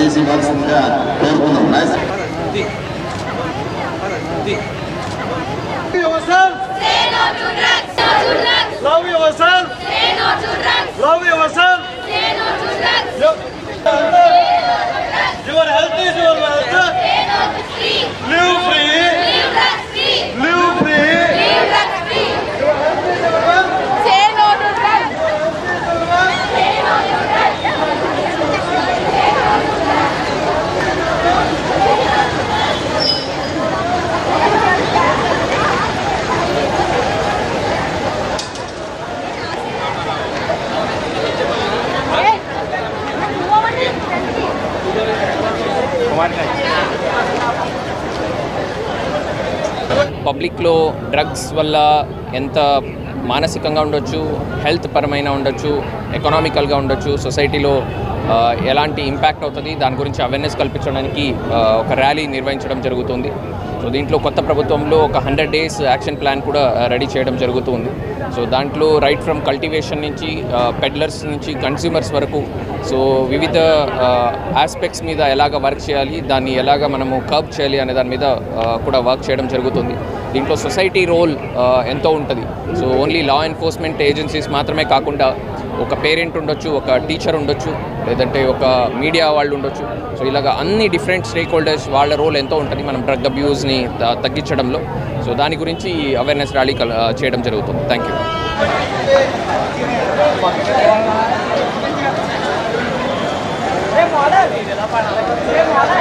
ദേശീയ കോൺഗ്രസിന്റെ പേർക്കുന്നുണ്ട് Love yourself. Say no to drugs. Love yourself. Say no to drugs. Your, your. Say no to free. Live free. పబ్లిక్లో drugs వల్ల ఎంత మానసికంగా ఉండొచ్చు హెల్త్ పరమైన ఉండొచ్చు ఎకనామికల్గా ఉండొచ్చు సొసైటీలో ఎలాంటి ఇంపాక్ట్ అవుతుంది దాని గురించి అవేర్నెస్ కల్పించడానికి ఒక ర్యాలీ నిర్వహించడం జరుగుతుంది. సో దీంట్లో కొత్త ప్రభుత్వంలో ఒక హండ్రెడ్ డేస్ యాక్షన్ ప్లాన్ కూడా రెడీ చేయడం జరుగుతుంది. సో దాంట్లో రైట్ ఫ్రమ్ కల్టివేషన్ నుంచి పెడ్లర్స్ నుంచి కన్స్యూమర్స్ వరకు సో వివిధ ఆస్పెక్ట్స్ మీద ఎలాగ వర్క్ చేయాలి దాన్ని ఎలాగ మనము కర్బ్ చేయాలి అనే దాని మీద కూడా వర్క్ చేయడం జరుగుతుంది. దీంట్లో సొసైటీ రోల్ ఎంతో ఉంటుంది. So only law enforcement agencies మాత్రమే కాకుండా ఒక పేరెంట్ ఉండొచ్చు ఒక టీచర్ ఉండొచ్చు లేదంటే ఒక మీడియా వాళ్ళు ఉండొచ్చు. సో ఇలాగ అన్ని డిఫరెంట్ స్టేక్ హోల్డర్స్ వాళ్ళ రోల్ ఎంతో ఉంటుంది మనం డ్రగ్ అబ్యూస్ని తగ్గించడంలో. సో దాని గురించి అవేర్నెస్ ర్యాలీ చేయడం జరుగుతుంది. Thank you. కలిపి